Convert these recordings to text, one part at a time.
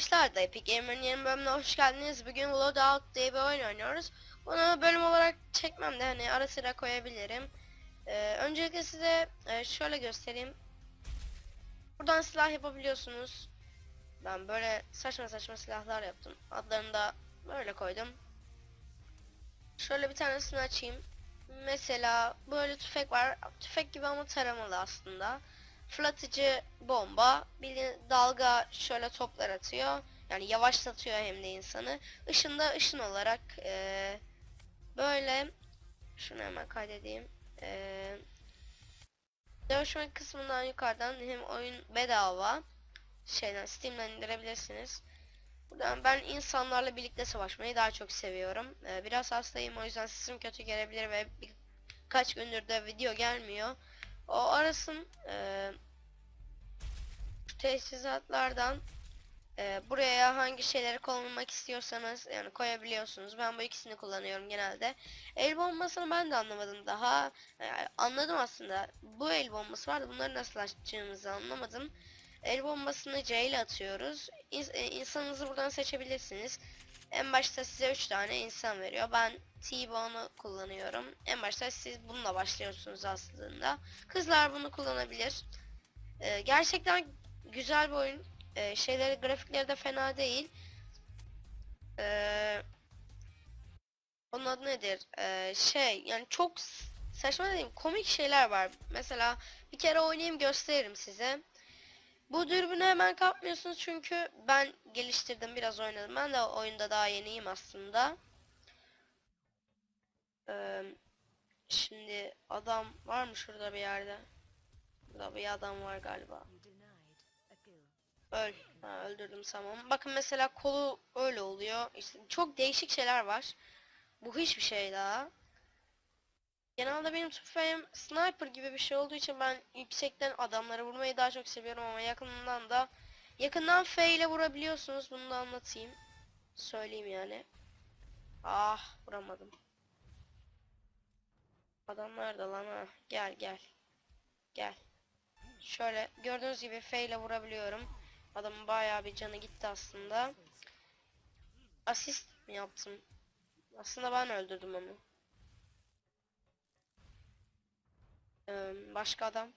arkadaşlar da Epic Gamer'ın yeni bölümüne hoş geldiniz. Bugün Loadout diye bir oyun oynuyoruz. Bunu bölüm olarak çekmem de hani ara sıra koyabilirim. Ee, öncelikle size e, şöyle göstereyim. Buradan silah yapabiliyorsunuz. Ben böyle saçma saçma silahlar yaptım. Adlarını da böyle koydum. Şöyle bir tanesini açayım. Mesela böyle tüfek var. Tüfek gibi ama taramalı aslında fırlatıcı bomba, bir dalga şöyle toplar atıyor. Yani yavaşlatıyor hem de insanı. Işın da ışın olarak eee, böyle şunu hemen kaydedeyim. Eee Dövüşme kısmından yukarıdan hem oyun bedava şeyden Steam'den indirebilirsiniz. Buradan ben insanlarla birlikte savaşmayı daha çok seviyorum. Eee, biraz hastayım o yüzden sesim kötü gelebilir ve birkaç gündür de video gelmiyor. O arasın eee şu teçhizatlardan eee, buraya hangi şeyleri kullanmak istiyorsanız yani koyabiliyorsunuz. Ben bu ikisini kullanıyorum genelde. El bombasını ben de anlamadım daha. Yani anladım aslında. Bu el bombası vardı. Bunları nasıl açacağımızı anlamadım. El bombasını C ile atıyoruz. İns e, insanınızı buradan seçebilirsiniz. En başta size 3 tane insan veriyor. Ben T-Bone'u kullanıyorum. En başta siz bununla başlıyorsunuz aslında. Kızlar bunu kullanabilir. Ee, gerçekten güzel bir oyun. Ee, şeyleri grafikleri de fena değil. Ee, onun adı nedir? Ee, şey yani çok saçma değil komik şeyler var. Mesela bir kere oynayayım gösteririm size. Bu dürbünü hemen kapmıyorsunuz çünkü ben geliştirdim biraz oynadım. Ben de oyunda daha yeniyim aslında. Ee, şimdi adam var mı şurada bir yerde? Burada bir adam var galiba. Öl. Ha, öldürdüm tamam. Bakın mesela kolu öyle oluyor. İşte çok değişik şeyler var. Bu hiçbir şey daha. Genelde benim tüfeğim sniper gibi bir şey olduğu için ben yüksekten adamları vurmayı daha çok seviyorum ama yakından da yakından F ile vurabiliyorsunuz. Bunu da anlatayım. Söyleyeyim yani. Ah vuramadım. Adam nerede lan ha? Gel gel. Gel. Şöyle gördüğünüz gibi F ile vurabiliyorum. Adamın bayağı bir canı gitti aslında. Asist mi yaptım? Aslında ben öldürdüm onu. Başka adam.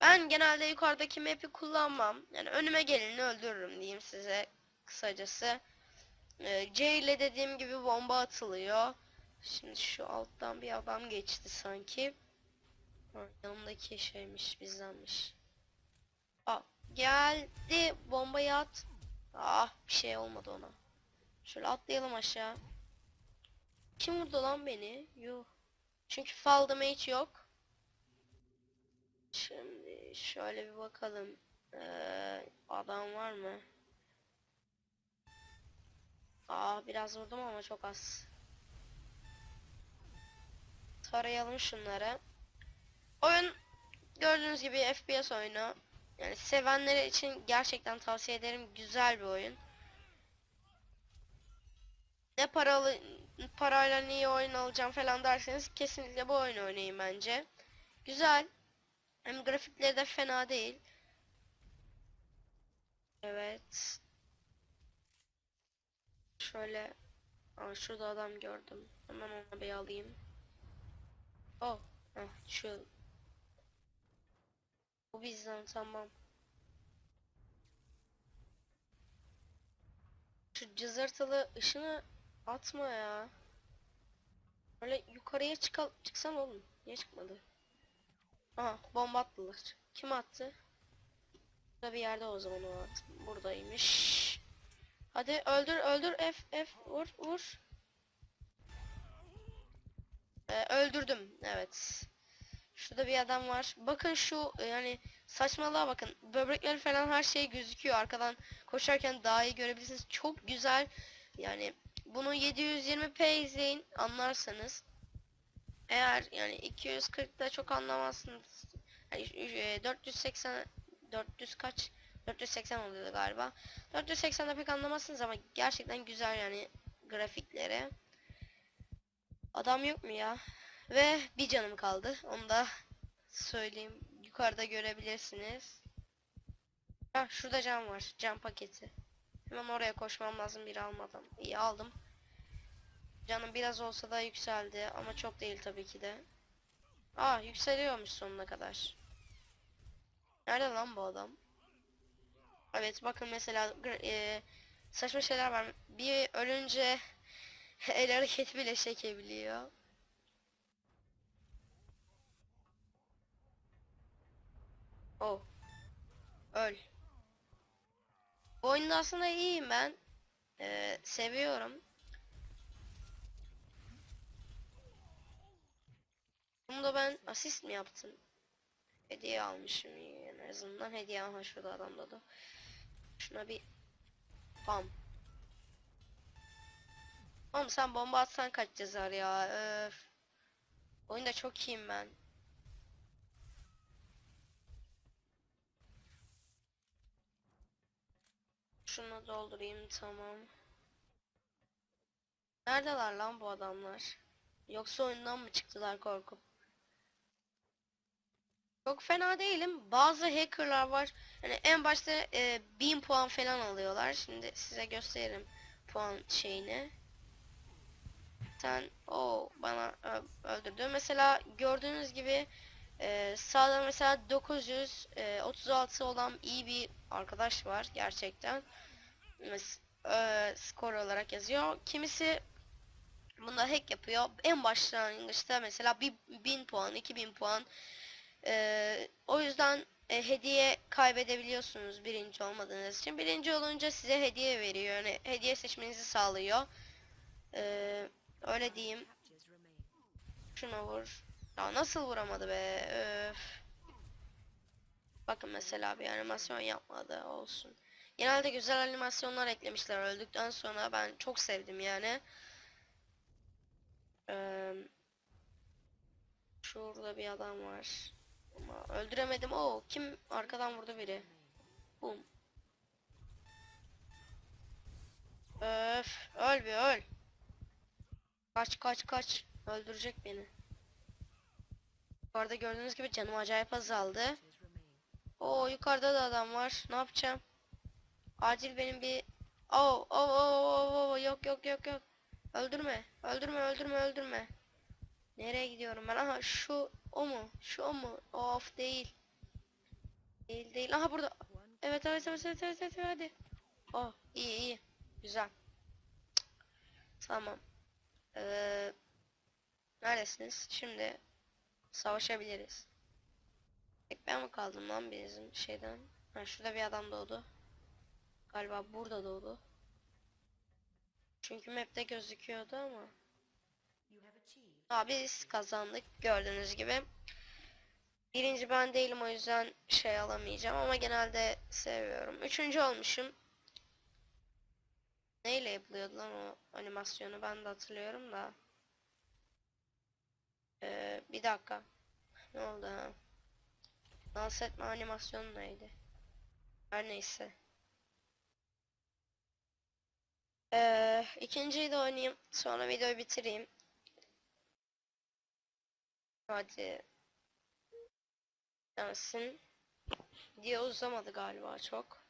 Ben genelde yukarıdaki map'i kullanmam. Yani önüme geleni öldürürüm diyeyim size kısacası. C ile dediğim gibi bomba atılıyor. Şimdi şu alttan bir adam geçti sanki. Ha, yanımdaki şeymiş bizdenmiş. Aa, geldi bombayı at. Ah bir şey olmadı ona. Şöyle atlayalım aşağı. Kim vurdu lan beni? Yuh. Çünkü fall damage yok. Şimdi şöyle bir bakalım. Ee, adam var mı? Aa biraz vurdum ama çok az. Tarayalım şunları. Oyun gördüğünüz gibi FPS oyunu. Yani sevenleri için gerçekten tavsiye ederim. Güzel bir oyun. Ne paralı parayla niye oyun alacağım falan derseniz kesinlikle bu oyunu oynayın bence. Güzel. Hem grafikleri de fena değil. Evet. Şöyle Aa, şurada adam gördüm. Hemen ona bir alayım. Oh. Heh, şu bu bizden tamam. Şu cızırtılı ışını atma ya. Böyle yukarıya çıkal çıksan oğlum. Niye çıkmadı? Aha bomba attılar. Kim attı? Burada bir yerde o zaman o at. Buradaymış. Hadi öldür öldür F F vur vur. Ee, öldürdüm evet. Şurada bir adam var. Bakın şu yani saçmalığa bakın. Böbrekleri falan her şey gözüküyor. Arkadan koşarken daha iyi görebilirsiniz. Çok güzel. Yani bunu 720p izleyin anlarsanız. Eğer yani 240'da çok anlamazsınız. Yani e, 480 400 kaç 480 oluyordu galiba. 480'de pek anlamazsınız ama gerçekten güzel yani grafikleri. Adam yok mu ya? Ve bir canım kaldı. Onu da söyleyeyim. Yukarıda görebilirsiniz. Ha şurada cam var. Cam paketi. Hemen oraya koşmam lazım bir almadan. İyi aldım. Canım biraz olsa da yükseldi ama çok değil tabii ki de. Aa yükseliyormuş sonuna kadar. Nerede lan bu adam? Evet bakın mesela e, saçma şeyler var. Bir ölünce el hareketi bile çekebiliyor. Oh. Öl. Bu oyunda aslında iyiyim ben. Ee, seviyorum. Bunu da ben asist mi yaptım? Hediye almışım iyi en azından. Hediye aha şurada adamda da. Şuna bir pam. Oğlum sen bomba atsan kaç cezar ya. Öf. Oyunda çok iyiyim ben. Şunu doldurayım tamam. Neredeler lan bu adamlar? Yoksa oyundan mı çıktılar korkup? Çok fena değilim. Bazı hackerlar var. Yani en başta e, 1000 puan falan alıyorlar. Şimdi size gösteririm puan şeyini. Sen o bana öldürdü. Mesela gördüğünüz gibi e, sağda mesela 936 olan iyi bir arkadaş var gerçekten. Mes- e, skor olarak yazıyor. Kimisi bunda hack yapıyor. En başlangıçta mesela bir 1000 puan, 2000 puan. E, o yüzden e, hediye kaybedebiliyorsunuz birinci olmadığınız için. Birinci olunca size hediye veriyor. Yani hediye seçmenizi sağlıyor. E, öyle diyeyim. Şuna vur. Ya nasıl vuramadı be? Öf. Bakın mesela bir animasyon yapmadı olsun. Genelde güzel animasyonlar eklemişler öldükten sonra ben çok sevdim yani. Ee, şurada bir adam var. Öldüremedim. O kim arkadan vurdu biri. Bum. Öf, öl bir öl. Kaç kaç kaç. Öldürecek beni. Yukarıda gördüğünüz gibi canım acayip azaldı. Oo yukarıda da adam var. Ne yapacağım? Acil benim bir Oo oo oo oo oo yok yok yok yok. Öldürme. Öldürme öldürme öldürme. Nereye gidiyorum ben? Aha şu o mu? Şu o mu? Of değil. Değil değil. Aha burada. Evet evet evet evet evet, evet hadi. Oh iyi iyi. Güzel. Tamam. Ee, neredesiniz? Şimdi savaşabiliriz. Tek ben mi kaldım lan bizim şeyden? Ha şurada bir adam doğdu. Galiba burada doğdu. Çünkü map'te gözüküyordu ama. Aa, biz kazandık gördüğünüz gibi. Birinci ben değilim o yüzden şey alamayacağım ama genelde seviyorum. Üçüncü olmuşum. Neyle yapılıyordu lan o animasyonu ben de hatırlıyorum da. Ee, bir dakika. Ne oldu ha? Dans etme animasyonu neydi? Her neyse. Ee, ikinciyi de oynayayım. Sonra videoyu bitireyim. Hadi. Gelsin. Diye uzamadı galiba çok.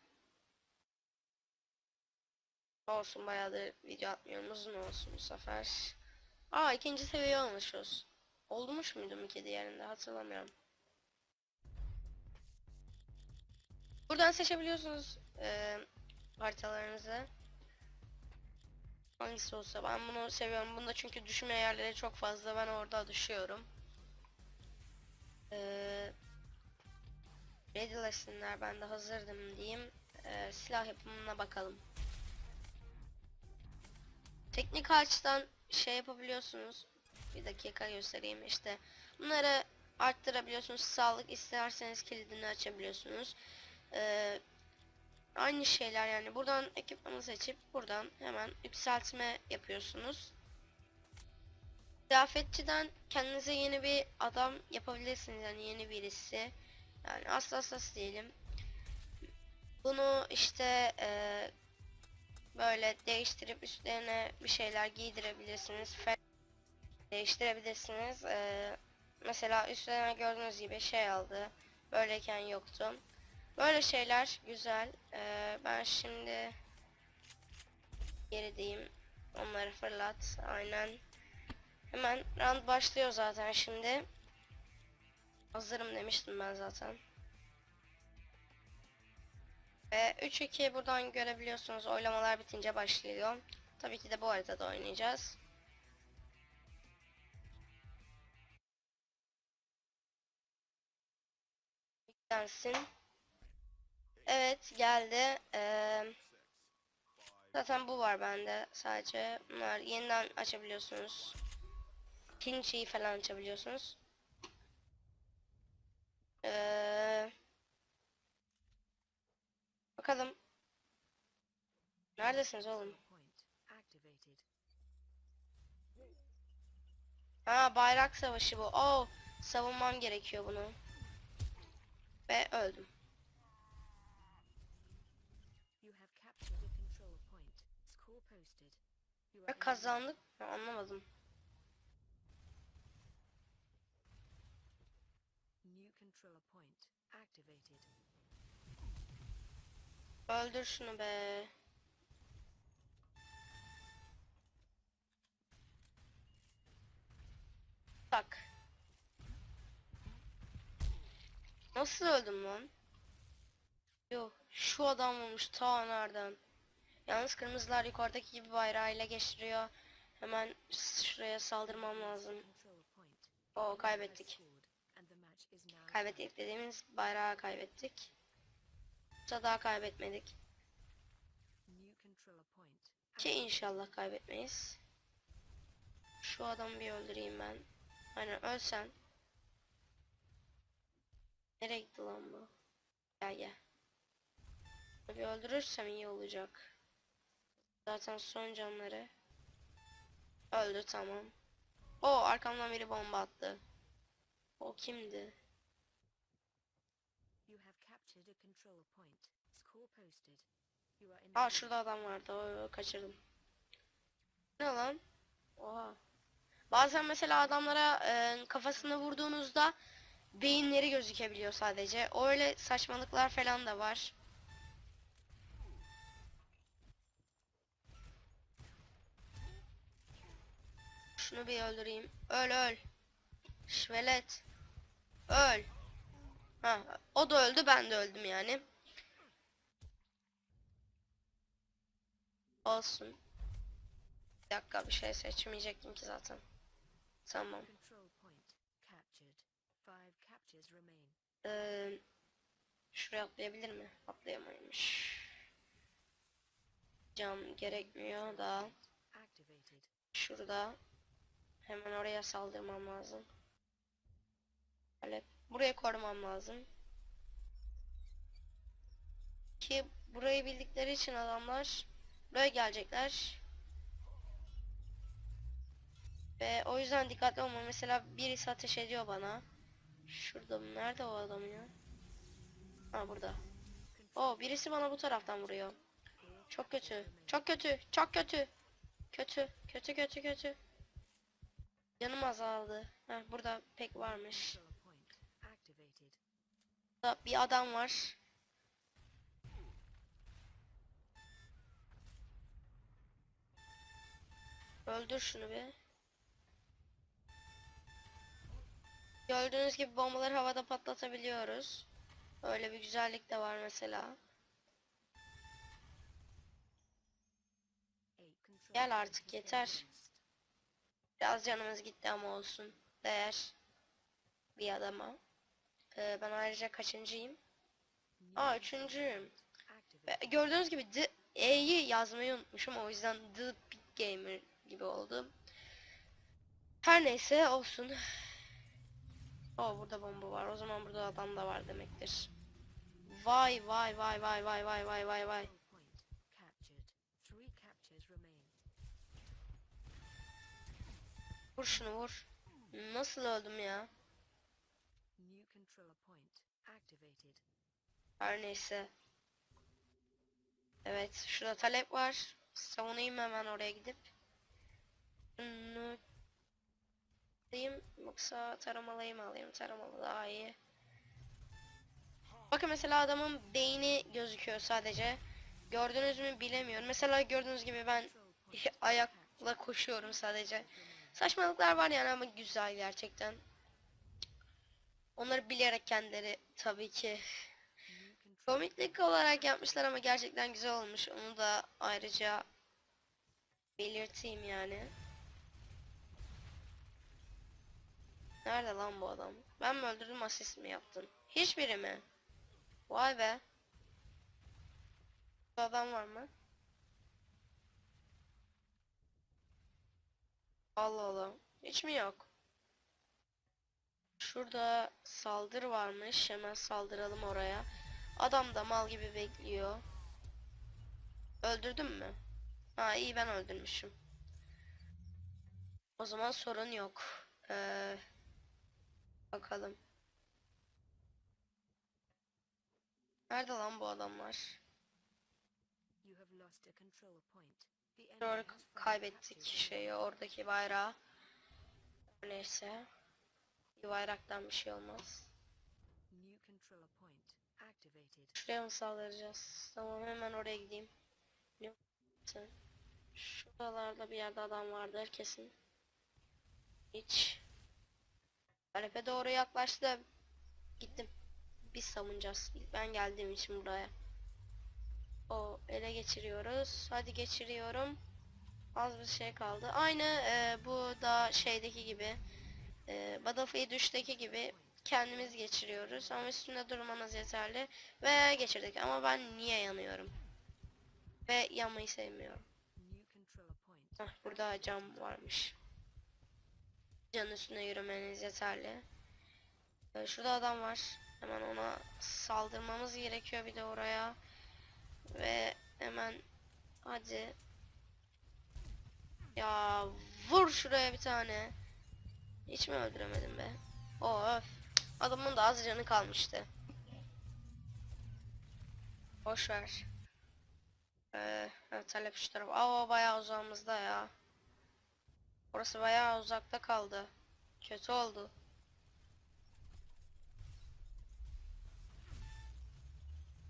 Olsun bayağıdır video atmıyorum. Uzun olsun bu sefer. Aa ikinci seviye olmuşuz. Olmuş muydum iki diğerinde hatırlamıyorum. Buradan seçebiliyorsunuz e, haritalarınızı. Hangisi olsa ben bunu seviyorum. Bunda çünkü düşme yerleri çok fazla. Ben orada düşüyorum. Ee, ready'lesinler ben de hazırdım diyeyim. Ee, silah yapımına bakalım. Teknik açıdan şey yapabiliyorsunuz. Bir dakika göstereyim işte. Bunları arttırabiliyorsunuz. Sağlık isterseniz kilidini açabiliyorsunuz. Ee, aynı şeyler yani. Buradan ekipmanı seçip buradan hemen yükseltme yapıyorsunuz. Kıyafetçiden kendinize yeni bir adam yapabilirsiniz yani yeni birisi. Yani asla asla diyelim. Bunu işte eee, böyle değiştirip üstlerine bir şeyler giydirebilirsiniz. Değiştirebilirsiniz. Eee, mesela üstlerine gördüğünüz gibi şey aldı. Böyleyken yoktu. Böyle şeyler güzel. Eee, ben şimdi Gerideyim. Onları fırlat. Aynen. Hemen round başlıyor zaten şimdi. Hazırım demiştim ben zaten. Ve 3-2 buradan görebiliyorsunuz. Oylamalar bitince başlıyor. Tabii ki de bu haritada oynayacağız. Yüklensin. Evet geldi. Ee, zaten bu var bende sadece. Bunlar yeniden açabiliyorsunuz. Pin şeyi falan açabiliyorsunuz. Ee, bakalım. Neredesiniz oğlum? Ha bayrak savaşı bu. Oh savunmam gerekiyor bunu. Ve öldüm. You have captured a Öldür şunu be. Tak. Nasıl öldüm lan? Yok, şu adam vurmuş ta nereden? Yalnız kırmızılar yukarıdaki gibi bayrağıyla geçiriyor. Hemen şuraya saldırmam lazım. Have kaybettik. Kaybettik dediğimiz bayrağı kaybettik. Yoksa daha kaybetmedik. Ki inşallah kaybetmeyiz. Şu adamı bir öldüreyim ben. Aynen ölsen. Nereye gitti lan bu? Gel gel. Bir öldürürsem iyi olacak. Zaten son canları. Öldü tamam. O arkamdan biri bomba attı. O kimdi? Aa şurada adam vardı. O, kaçırdım. Ne lan? Oha. Bazen mesela adamlara e, kafasını vurduğunuzda beyinleri gözükebiliyor sadece. Öyle saçmalıklar falan da var. Şunu bir öldüreyim. Öl öl. Şvelet. Öl. Ha, o da öldü ben de öldüm yani. Olsun. Bir dakika bir şey seçmeyecektim ki zaten. Tamam. Ee, şuraya atlayabilir mi? Atlayamaymış. Cam gerekmiyor da. Şurada. Hemen oraya saldırmam lazım. Böyle buraya korumam lazım. Ki burayı bildikleri için adamlar buraya gelecekler. Ve o yüzden dikkatli olma. Mesela birisi ateş ediyor bana. Şurada mı? Nerede o adam ya? Ha burada. O birisi bana bu taraftan vuruyor. Çok kötü. Çok kötü. Çok kötü. Kötü. Kötü kötü kötü. Canım azaldı. Heh, burada pek varmış. Burada bir adam var. Öldür şunu bir. Gördüğünüz gibi bombaları havada patlatabiliyoruz. Öyle bir güzellik de var mesela. Gel artık, yeter. Biraz canımız gitti ama olsun. Değer. Bir adama. Ee, ben ayrıca kaçıncıyım? Aa üçüncüyüm. gördüğünüz gibi The E'yi yazmayı unutmuşum o yüzden The Big Gamer gibi oldu. Her neyse olsun. O burada bomba var. O zaman burada adam da var demektir. Vay vay vay vay vay vay vay vay vay. Vur şunu vur. Nasıl öldüm ya? Her neyse. Evet şurada talep var. Savunayım hemen oraya gidip. Şunu alayım yoksa taramalayı mı alayım? Taramalı daha iyi. Bakın mesela adamın beyni gözüküyor sadece. Gördünüz mü bilemiyorum. Mesela gördüğünüz gibi ben ayakla koşuyorum sadece. Saçmalıklar var yani ama güzel gerçekten. Onları bilerek kendileri tabii ki komiklik olarak yapmışlar ama gerçekten güzel olmuş. Onu da ayrıca belirteyim yani. Nerede lan bu adam? Ben mi öldürdüm asist mi yaptın? Hiçbiri mi? Vay be. Bu adam var mı? Allah Allah. Hiç mi yok? Şurada saldır varmış. Hemen saldıralım oraya. Adam da mal gibi bekliyor. Öldürdün mü? Ha iyi ben öldürmüşüm. O zaman sorun yok. Ee, bakalım. Nerede lan bu adamlar? Doğru kaybettik şeyi oradaki bayrağı. Neyse. Bir bayraktan bir şey olmaz. Şuraya mı saldıracağız? Tamam hemen oraya gideyim. Şuralarda bir yerde adam vardır kesin. Hiç. Talepe doğru yaklaştım. Gittim. Biz savunacağız. Ben geldiğim için buraya. O ele geçiriyoruz. Hadi geçiriyorum. Az bir şey kaldı. Aynı e, bu da şeydeki gibi. E, Battlefield 3'teki gibi kendimiz geçiriyoruz ama üstünde durmanız yeterli ve geçirdik ama ben niye yanıyorum ve yanmayı sevmiyorum. Hah, burada cam varmış canın üstüne yürümeniz yeterli Ee, şurada adam var hemen ona saldırmamız gerekiyor bir de oraya ve hemen hadi ya vur şuraya bir tane hiç mi öldüremedim be o öf Adamın da az canı kalmıştı. Boş ver. Ee, evet taraf. Aa bayağı uzağımızda ya. Orası bayağı uzakta kaldı. Kötü oldu.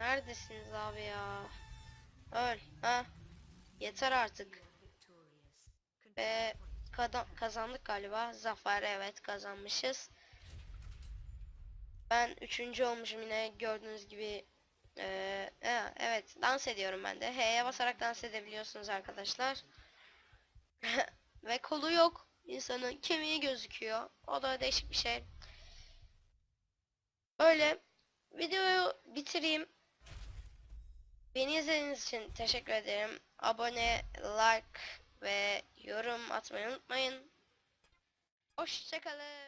Neredesiniz abi ya? Öl. Ha? Yeter artık. Ve kazandık galiba. Zafer evet kazanmışız. Ben üçüncü olmuşum yine gördüğünüz gibi. Ee, e, evet dans ediyorum ben de. H'ye basarak dans edebiliyorsunuz arkadaşlar. Ve kolu yok. İnsanın kemiği gözüküyor. O da değişik bir şey. Öyle. Videoyu bitireyim. Beni izlediğiniz için teşekkür ederim. Abone, like ve yorum atmayı unutmayın. Hoşçakalın.